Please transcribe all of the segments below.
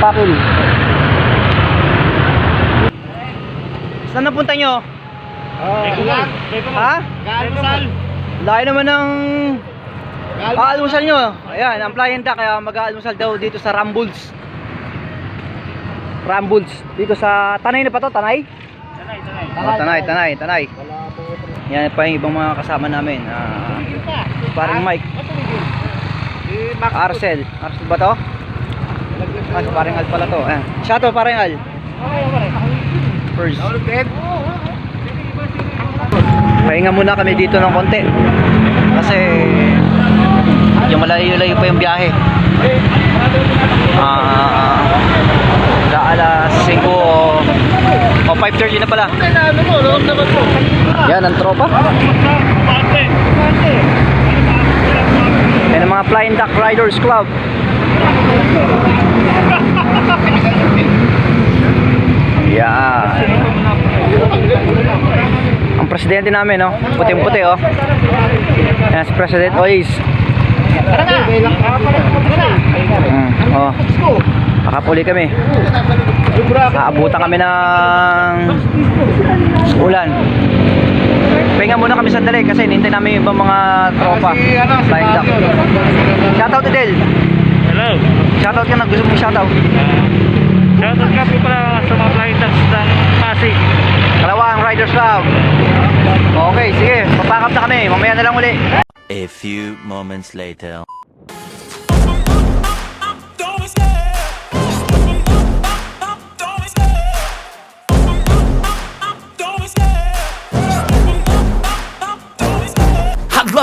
Pakil. Saan napunta nyo? Ha? Galusal. Layo naman ng Aalmusal nyo. Ayan, ang flying duck kaya mag-aalmusal daw dito sa Rambles. Rambles. Dito sa Tanay na pa to, Tanay? Tanay, tanay. Oh, tanay, tanay, tanay. Yan pa yung ibang mga kasama namin. Ah, parang Mike. Arcel. Arcel ba to? Ah, si parang Al pala to. Ayan. Siya to, parang Al. First. Pahinga muna kami dito ng konti. Kasi yung malayo-layo pa yung biyahe. Ah, uh, alas 5 o, o 5.30 na pala. Yan ang tropa. Yan ang mga Flying Duck Riders Club. Yan. Ang presidente namin, no? Puting-puti, oh. Yan si President Ois. Mm, oh. Nakapuli kami. Aabutan kami ng ulan. Pahinga muna kami sandali kasi hinintay namin yung ibang mga tropa. Flying duck. Shoutout to Del. Hello. Shoutout ka na. Gusto mo shoutout? Shoutout ka po pala sa mga ducks ng Pasig. Kalawang Riders Club. Okay, sige. Papakap na kami. Mamaya na lang uli. A few moments later.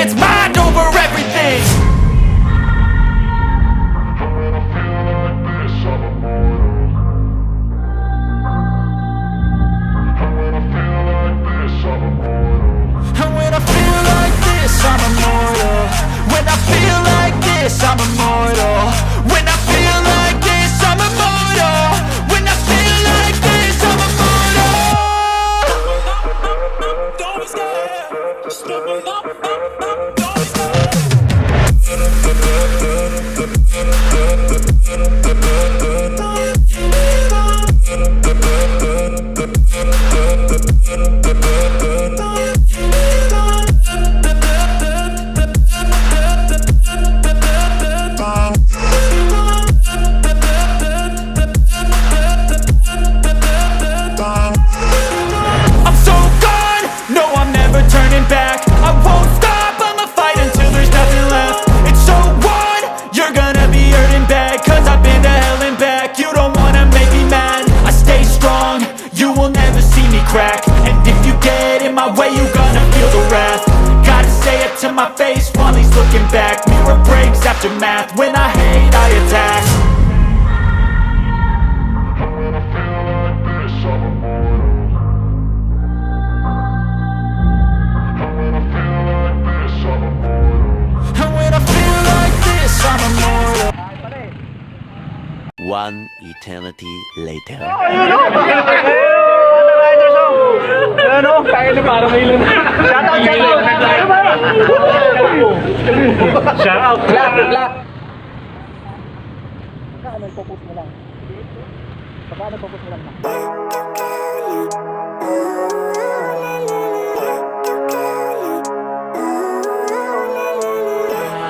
it's mind over everything. When I feel like this, I'm immortal. When I feel like this, I'm immortal. When aftermath When I hate, I attack. One eternity later. Shout out. Black, black. Saka nagpo-post mo lang. Saka nagpo-post mo lang.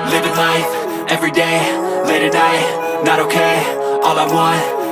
Living life, every day, late at night, not okay All I want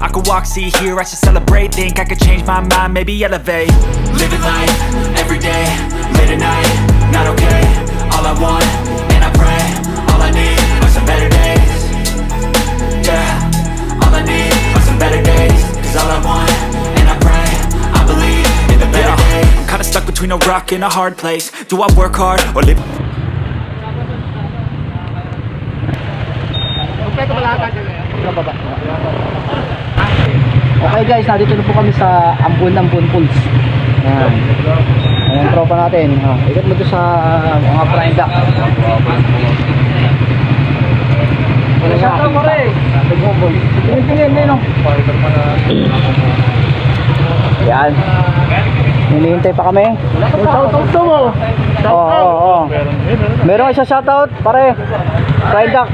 I could walk, see, hear, I should celebrate. Think I could change my mind, maybe elevate. Living life, every day, late at night Not okay, all I want, and I pray All I need are some better days. Yeah, all I need are some better days. Cause all I want, and I pray I believe in the better days. I'm kinda stuck between a rock and a hard place. Do I work hard, or live Okay guys, nandito na po kami sa Ambon Ambon Pools. Yan. Ayan ang tropa natin. Ha, ikot mo to sa uh, mga frying duck. Wala siya ka pare. Tingin tingin din no. Yan. Hinihintay pa kami. Shoutout to mo. Oo, oo, oo. Meron isa shoutout, pare. Frying duck.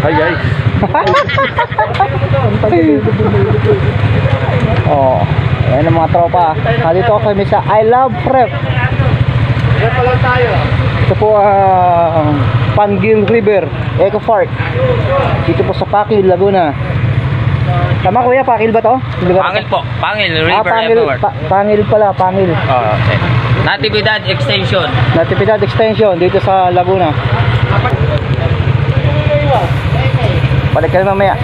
Hi guys. Oh, ayan ang mga tropa. Nandito ako kami sa I Love Prep. Ito po ang Pangil River, Eco Park. Dito po sa Pakil, Laguna. Tama kuya, Pakil ba to? Pangil po. Pangil, Ah, River Pangil, everywhere. pa, Pangil pala, Pangil. Oh, okay. Natividad Extension. Natividad Extension dito sa Laguna. Balik kayo mamaya.